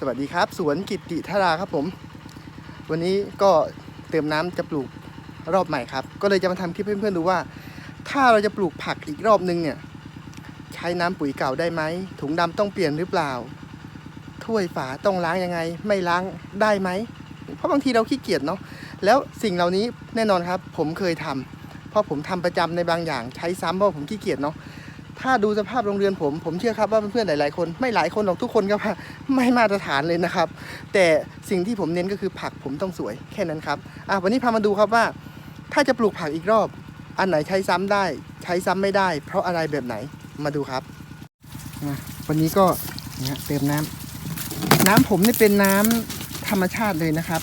สวัสดีครับ สวนกิติธาราครับผม วันนี้ก็เติมน้ำจะปลูกรอบใหม่ครับ ก็เลยจะมาทำคลิปให้เพื่อนๆดูว่า ถ้าเราจะปลูกผักอีกรอบนึงเนี่ย ใช้น้ำปุ๋ยเก่าได้ไหมถุงดำต้องเปลี่ยนหรือเปล่า ถ้วยฝาต้องล้างยังไง ไม่ล้างได้ไหมเพราะบางทีเราขี้เกียจเนาะแล้วสิ่งเหล่านี้แน่นอนครับ ผมเคยทำเพราะผมทำประจำในบางอย่างใช้ซ้ำเพราะผมขี้เกียจเนาะ ถ้าดูสภาพโรงเรือนผม ผมเชื่อครับว่าเพื่อนๆหลายๆ คนไม่หลายคนหรอกทุกคนก็ไม่มาตรฐานเลยนะครับ แต่สิ่งที่ผมเน้นก็คือผักผมต้องสวยแค่นั้นครับอะวันนี้พามาดูครับว่า ถ้าจะปลูกผักอีกรอบ อันไหนใช้ซ้ำได้ ใช้ซ้ำไม่ได้ เพราะอะไรแบบไหนมาดูครับวันนี้ก็เนี่ยเติมน้ำน้ำผมนี่เป็นน้ำธรรมชาติเลยนะครับ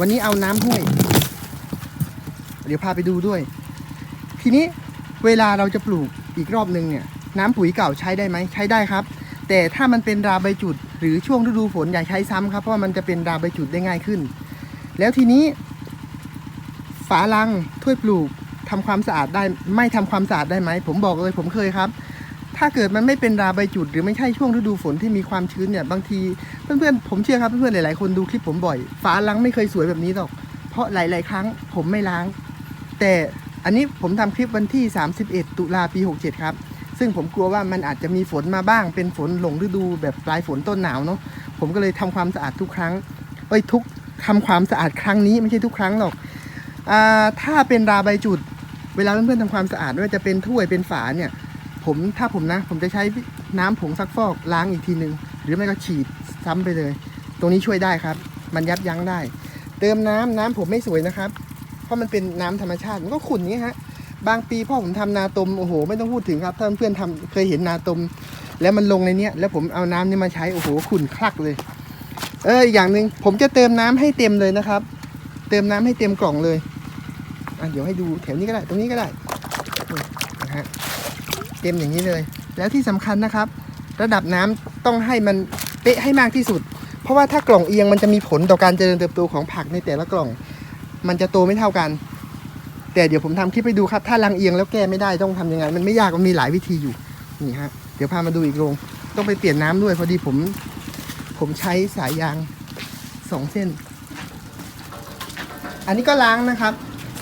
วันนี้เอาน้ำห้วย เดี๋ยวพาไปดูด้วย ทีนี้เวลาเราจะปลูก อีกรอบหนึ่งเนี่ยน้ำปุ๋ยเก่าใช้ได้ไหมใช้ได้ครับ แต่ถ้ามันเป็นราใบจุด หรือช่วงฤดูฝนอย่าใช้ซ้ำครับเพราะมันจะเป็นราใบจุดได้ง่ายขึ้น แล้วทีนี้ ฝาลังถ้วยปลูกทำความสะอาดได้ไม่ทำความสะอาดได้ไหมผมบอกเลยผมเคยครับ ถ้าเกิดมันไม่เป็นราใบจุด หรือไม่ใช่ช่วงฤดูฝนที่มีความชื้นเนี่ยบางทีเพื่อนๆผมเชื่อครับเพื่อนๆหลายๆคนดูคลิปผมบ่อย ฝาลังไม่เคยสวยแบบนี้หรอก เพราะหลาย ๆ ครั้งผมไม่ล้าง แต่ อันนี้ผมทำคลิปวันที่ 31 ตุลาปี 67 ครับ ซึ่งผมกลัวว่ามันอาจจะมีฝนมาบ้าง เป็นฝนหลงฤดูแบบปลายฝนต้นหนาวเนาะ ผมก็เลยทำความสะอาดทุกครั้ง เอ้ยทุกทำความสะอาดครั้งนี้ไม่ใช่ทุกครั้งหรอกอถ้าเป็นราใบจุด เวลาเพื่อนๆทำความสะอาดไม่ว่าจะเป็นถ้วยเป็นฝาเนี่ย ผมถ้าผมนะ ผมจะใช้น้ำผงซักฟอกล้างอีกทีนึงหรือไม่ก็ฉีดซ้ำไปเลย ตรงนี้ช่วยได้ครับ มันยับยั้งได้ เติมน้ำน้ำผมไม่สวยนะครับ ราะมันเป็นน้ำธรรมชาติมันก็ขุ่นอย่างนี้ฮะบางปีพ่อผมทำนาตมโอ้โห ไม่ต้องพูดถึงครับ ถ้าเพื่อนๆทำเคยเห็นนาตม แล้วมันลงในเนี้ยแล้วผมเอาน้ำนี่มาใช้โอ้โหขุ่นคลักเลย เอออีกอย่างหนึ่งผมจะเติมน้ำให้เต็มเลยนะครับ เติมน้ำให้เต็มกล่องเลยอะเดี๋ยวให้ดูแถวนี้ก็ได้ตรงนี้ก็ได้นะฮะเต็มอย่างนี้เลย แล้วที่สำคัญนะครับ ระดับน้ำต้องให้มันเป๊ะให้มากที่สุด เพราะว่าถ้ากล่องเอียงมันจะมีผลต่อการเจริญเติบโตของผักในแต่ละกล่อง มันจะโตไม่เท่ากัน แต่เดี๋ยวผมทำคลิปให้ดูครับ ถ้ารังเอียงแล้วแก้ไม่ได้ต้องทำยังไง มันไม่ยากมันมีหลายวิธีอยู่ นี่ฮะ เดี๋ยวพามาดูอีกโรง ต้องไปเปลี่ยนน้ำด้วยพอดีผม ผมใช้สายยางสองเส้น อันนี้ก็ล้างนะครับ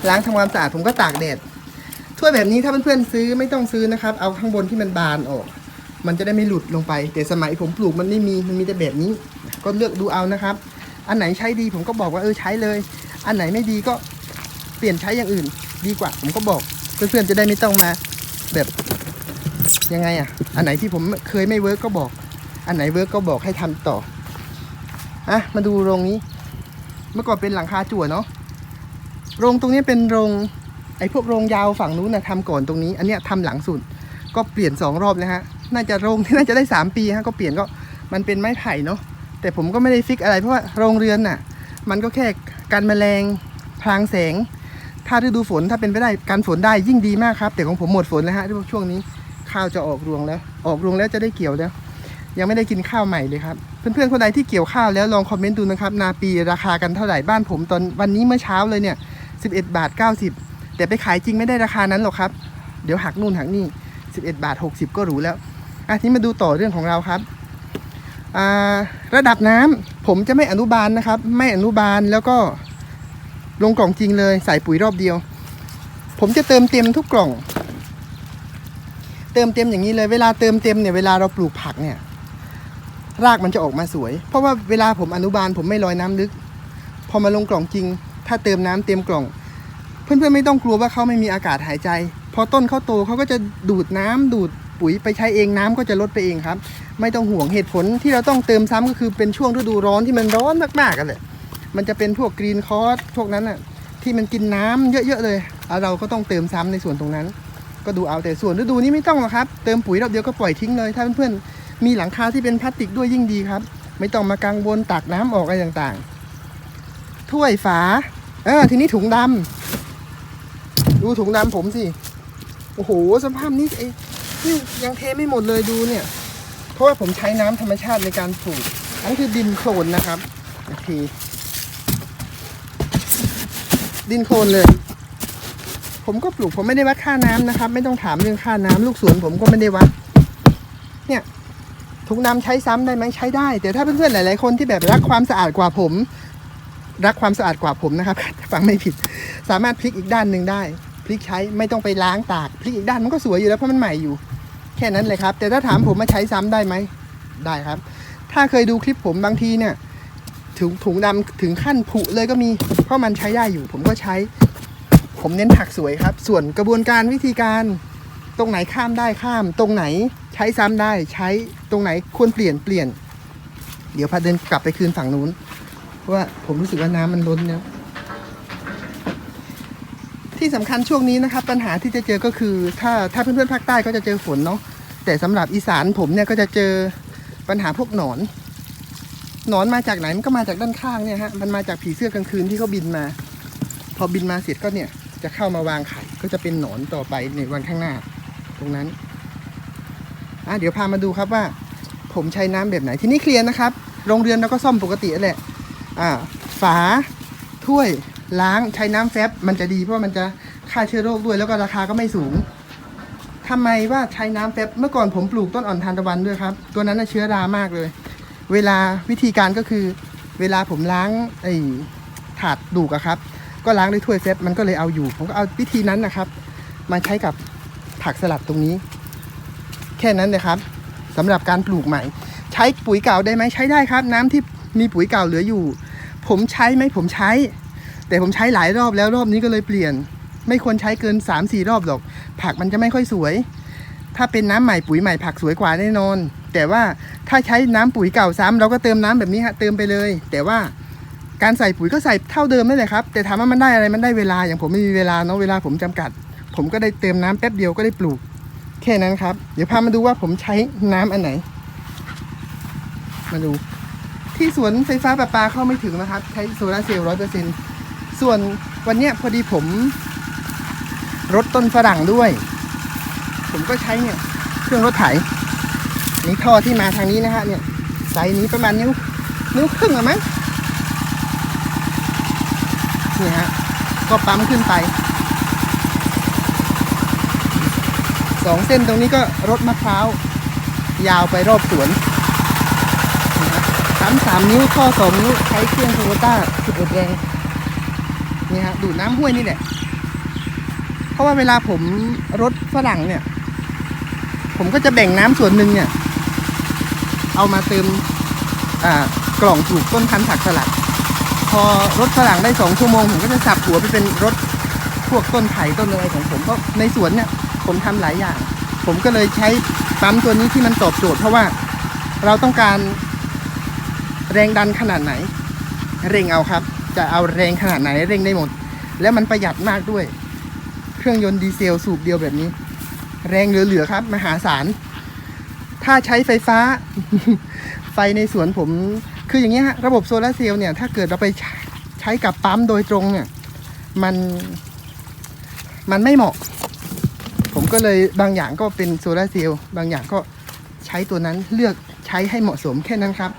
ล้างทำความสะอาดผมก็ตากแดด ถ้วยแบบนี้ถ้าเพื่อนๆซื้อไม่ต้องซื้อนะครับ เอาข้างบนที่มันบานออก มันจะได้ไม่หลุดลงไป แต่สมัยผมปลูกมันไม่มี มันมีแต่แบบนี้ ก็เลือกดูเอานะครับ อันไหนใช้ดีผมก็บอกว่าเออใช้เลย อันไหนไม่ดีก็เปลี่ยนใช้อย่างอื่น ดีกว่า ผมก็บอกเพื่อนๆจะได้ไม่ต้องมาแบบยังไงอะ อันไหนที่ผมเคยไม่เวิร์กก็บอก อันไหนเวิร์กก็บอกให้ทำต่ออะมาดูโรงนี้ เมื่อก่อนเป็นหลังคาจั่วเนาะโรงตรงนี้เป็นโรงไอ้พวกโรงยาวฝั่งนู้นนะทำก่อนตรงนี้ อันเนี้ยทำหลังสุด ก็เปลี่ยนสองรอบแล้วฮะ น่าจะโรงที่น่าจะได้สามปีฮะก็เปลี่ยนก็มันเป็นไม้ไผ่เนาะ แต่ผมก็ไม่ได้ฟิกอะไรเพราะว่าโรงเรือนน่ะ มันก็แค่กันแมลงพรางแสง ถ้าฤดูฝนถ้าเป็นไปได้กันฝนได้ยิ่งดีมากครับ แต่ของผมหมดฝนแล้วฮะช่วงนี้ข้าวจะออกรวงแล้ว ออกรวงแล้วจะได้เกี่ยวแล้ว ยังไม่ได้กินข้าวใหม่เลยครับ เพื่อนๆคนใดที่เกี่ยวข้าวแล้วลองคอมเมนต์ดูนะครับ นาปีราคากันเท่าไหร่บ้านผมตอนวันนี้เมื่อเช้าเลยเนี่ย11 บาท 90 แต่ไปขายจริงไม่ได้ราคานั้นหรอกครับ เดี๋ยวหักนู่นหักนี่ 11 บาท 60 ก็รู้แล้วอะทีนี้มาดูต่อเรื่องของเราครับ ระดับน้ำผมจะไม่อนุบาลนะครับ ไม่อนุบาลแล้วก็ลงกล่องจริงเลยใส่ปุ๋ยรอบเดียว ผมจะเติมเต็มทุกกล่อง เติมเต็มอย่างนี้เลยเวลาเติมเต็มเนี่ยเวลาเราปลูกผักเนี่ยรากมันจะออกมาสวย เพราะว่าเวลาผมอนุบาลผมไม่ลอยน้ำลึก พอมาลงกล่องจริง ถ้าเติมน้ำเต็มกล่อง เพื่อนๆไม่ต้องกลัวว่าเขาไม่มีอากาศหายใจ พอต้นเขาโตเขาก็จะดูดน้ำดูด ปุ๋ยไปใช้เองน้ำก็จะลดไปเองครับ ไม่ต้องห่วงเหตุผลที่เราต้องเติมซ้ำก็คือเป็นช่วงฤดูร้อนที่มันร้อนมากๆกันเลยมันจะเป็นพวกกรีนคอร์สพวกนั้นอะที่มันกินน้ำเยอะๆเลยเราก็ต้องเติมซ้ำในส่วนตรงนั้น ก็ดูเอาแต่ส่วนฤดูนี้ไม่ต้องหรอกครับ เติมปุ๋ยรอบเดียวก็ปล่อยทิ้งเลย ถ้าเพื่อนๆมีหลังคาที่เป็นพลาสติกด้วยยิ่งดีครับ ไม่ต้องมากังวลตักน้ำออกอะไรต่างๆ ถ้วยฝาเออทีนี้ถุงดำดูถุงดำผมสิ โอ้โหสภาพนี้ไอ นี่ยังเทไม่หมดเลยดูเนี่ย เพราะว่าผมใช้น้ำธรรมชาติในการปลูกอันนคือดินโคลนนะครับโอเคดินโคลนเลย ผมก็ปลูกผมไม่ได้วัดค่าน้ำนะครับ ไม่ต้องถามเรื่องค่าน้ำลูกสวนผมก็ไม่ได้วัด เนี่ยถุงดำใช้ซ้ำได้ไหมใช้ได้ แต่ถ้าเพื่อนๆหลายๆคนที่แบบรักความสะอาดกว่าผม รักความสะอาดกว่าผมนะครับฟังไม่ผิด สามารถพลิกอีกด้านหนึ่งได้ พลิกใช้ไม่ต้องไปล้างตากพลิกอีกด้านมันก็สวยอยู่แล้วเพราะมันใหม่อยู่ แค่นั้นเลยครับ แต่ถ้าถามผมมาใช้ซ้ำได้ไหมได้ครับ ถ้าเคยดูคลิปผมบางทีเนี่ยถุงถุงดำถึงขั้นผุเลยก็มีเพราะมันใช้ได้อยู่ ผมก็ใช้ ผมเน้นผักสวยครับ ส่วนกระบวนการวิธีการตรงไหนข้ามได้ข้าม ตรงไหนใช้ซ้ำได้ใช้ตรงไหนควรเปลี่ยนเปลี่ยน เดี๋ยวพาเดินกลับไปคืนฝั่งนู้นเพราะว่าผมรู้สึกว่าน้ำมันล้นแล้ว ที่สำคัญช่วงนี้นะครับปัญหาที่จะเจอก็คือ ถ้าถ้าเพื่อนๆภาคใต้ก็จะเจอฝนเนาะแต่สำหรับอีสานผมเนี่ยก็จะเจอปัญหาพวกหนอนหนอนมาจากไหนมันก็มาจากด้านข้างเนี่ยฮะมันมาจากผีเสื้อกลางคืนที่เขาบินมา พอบินมาเสร็จก็เนี่ยจะเข้ามาวางไข่ก็จะเป็นหนอนต่อไปในวันข้างหน้า ตรงนั้นอะเดี๋ยวพามาดูครับว่า ผมใช้น้ำแบบไหนที่นี้เคลียร์นะครับโรงเรือนเราก็ซ่อมปกติแหละอ่าฝาถ้วย ล้างใช้น้ำแฟบมันจะดีเพราะมันจะฆ่าเชื้อโรคด้วยแล้วก็ราคาก็ไม่สูงทำไมว่าใช้น้ำแฟบเมื่อก่อนผมปลูกต้นอ่อนทานตะวันด้วยครับ ตัวนั้นน่ะเชื้อรามากเลย เวลาวิธีการก็คือ เวลาผมล้างไอ้ถาดดูกอะครับ ก็ล้างด้วยถ้วยเฟบมันก็เลยเอาอยู่ ผมก็เอาวิธีนั้นนะครับ มาใช้กับผักสลัดตรงนี้ แค่นั้นนะครับสำหรับการปลูกใหม่ ใช้ปุ๋ยเก่าได้ไหมใช้ได้ครับ น้ำที่มีปุ๋ยเก่าเหลืออยู่ ผมใช้ไหมผมใช้ แต่ผมใช้หลายรอบแล้วรอบนี้ก็เลยเปลี่ยน ไม่ควรใช้เกิน 3 4 รอบหรอก ผักมันจะไม่ค่อยสวย ถ้าเป็นน้ำใหม่ปุ๋ยใหม่ผักสวยกว่าแน่นอน แต่ว่าถ้าใช้น้ำปุ๋ยเก่าซ้ำเราก็เติมน้ำแบบนี้ฮะเติมไปเลย แต่ว่าการใส่ปุ๋ยก็ใส่เท่าเดิมนั่นแหละครับ แต่ถามว่ามันได้อะไรมันได้เวลาอย่างผมไม่มีเวลาเนาะเวลาผมจำกัด ผมก็ได้เติมน้ำแป๊บเดียวก็ได้ปลูก แค่นั้นครับ เดี๋ยวพามาดูว่าผมใช้น้ำอันไหน มาดู ที่สวนไฟฟ้าประปาเข้าไม่ถึงนะครับ ใช้โซลาร์เซลล์ร้อยเปอร์เซ็นต์ ส่วนวันเนี้ยพอดีผมรดต้นฝรั่งด้วย ผมก็ใช้เนี่ยเครื่องรถไถนี่ท่อที่มาทางนี้นะฮะเนี่ยไซส์นี้ประมาณนิ้วนิ้วครึ่งอมั้งนี่ฮะก็ปั๊มขึ้นไปสองเส้นตรงนี้ก็รถมะพร้าวยาวไปรอบสวนสามสามนิ้วท่อสองนิ้วใช้เครื่องโตโยต้าสุดแรง นี่ฮะดูดน้ำห้วยนี่แหละเพราะว่าเวลาผมรถฝรั่งเนี่ย ผมก็จะแบ่งน้ำส่วนหนึ่งเนี่ย เอามาเติมกล่องปลูกต้นพันธุ์ผักสลัด พอรถฝรั่งได้สองชั่วโมง ผมก็จะสับหัวไปเป็นรถพวกต้นไผ่ต้นอะไรของผมเพราะในสวนเนี่ย ผมทำหลายอย่าง ผมก็เลยใช้ปั๊มตัวนี้ที่มันตอบโจทย์เพราะว่าเราต้องการแรงดันขนาดไหน เร่งเอาครับ จะเอาแรงขนาดไหนเร่งได้หมด แล้วมันประหยัดมากด้วย เครื่องยนต์ดีเซลสูบเดียวแบบนี้ แรงเหลือๆครับ มหาศาล ถ้าใช้ไฟฟ้า ไฟในสวนผม คืออย่างเงี้ยฮะระบบโซลาเซลล์เนี่ย ถ้าเกิดเราไปใช้กับปั๊มโดยตรงเนี่ย มัน มันไม่เหมาะ ผมก็เลยบางอย่างก็เป็นโซลาเซลล์บางอย่างก็ใช้ตัวนั้นเลือกใช้ให้เหมาะสมแค่นั้นครับ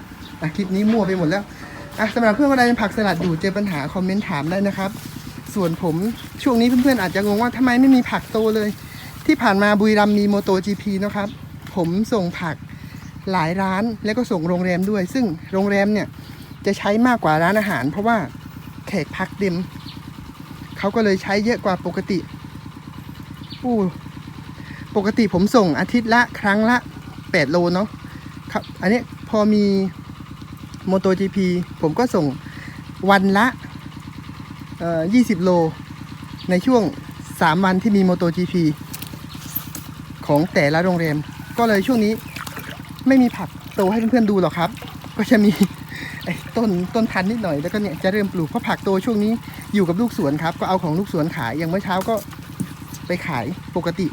คลิปนี้มั่วไปหมดแล้ว อะสำหรับเพื่อนคนใดเป็นผักสลัดอยู่เจอปัญหาคอมเมนต์ถามได้นะครับ ส่วนผมช่วงนี้เพื่อนๆอาจจะงงว่าทำไมไม่มีผักโตเลย ที่ผ่านมาบุรีรัมมีโมโต GP นะครับ ผมส่งผักหลายร้านแล้วก็ส่งโรงแรมด้วย ซึ่งโรงแรมเนี่ยจะใช้มากกว่าร้านอาหาร เพราะว่าแขกพักเต็มเขาก็เลยใช้เยอะกว่าปกติอู้ปกติผมส่งอาทิตย์ละครั้งละ 8 โลเนาะครับอันนี้พอมี โมโต GP ผมก็ส่งวันละเอ่อ20โล ในช่วง 3 วันที่มีโมโต GP ของแต่ละโรงแรม ก็เลยช่วงนี้ไม่มีผักโตให้เพื่อนๆดูหรอกครับ ก็จะมีต้นต้นพันธุ์นิดหน่อยแล้วก็เนี่ยจะเริ่มปลูกเพราะผักโตช่วงนี้อยู่กับลูกสวนครับ ก็เอาของลูกสวนขายอย่างเมื่อเช้าก็ไปขายปกติ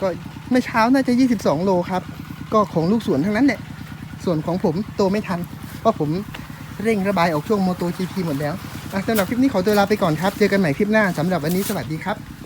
ก็เมื่อเช้าน่าจะ 22 โลครับ ก็ของลูกสวนทั้งนั้นแหละส่วนของผมโตไม่ทัน ราะผมเร่งระบายออกช่วงโมโต GP หมดแล้วสำหรับคลิปนี้ขอตัวลาไปก่อนครับ เจอกันใหม่คลิปหน้าสำหรับวันนี้สวัสดีครับ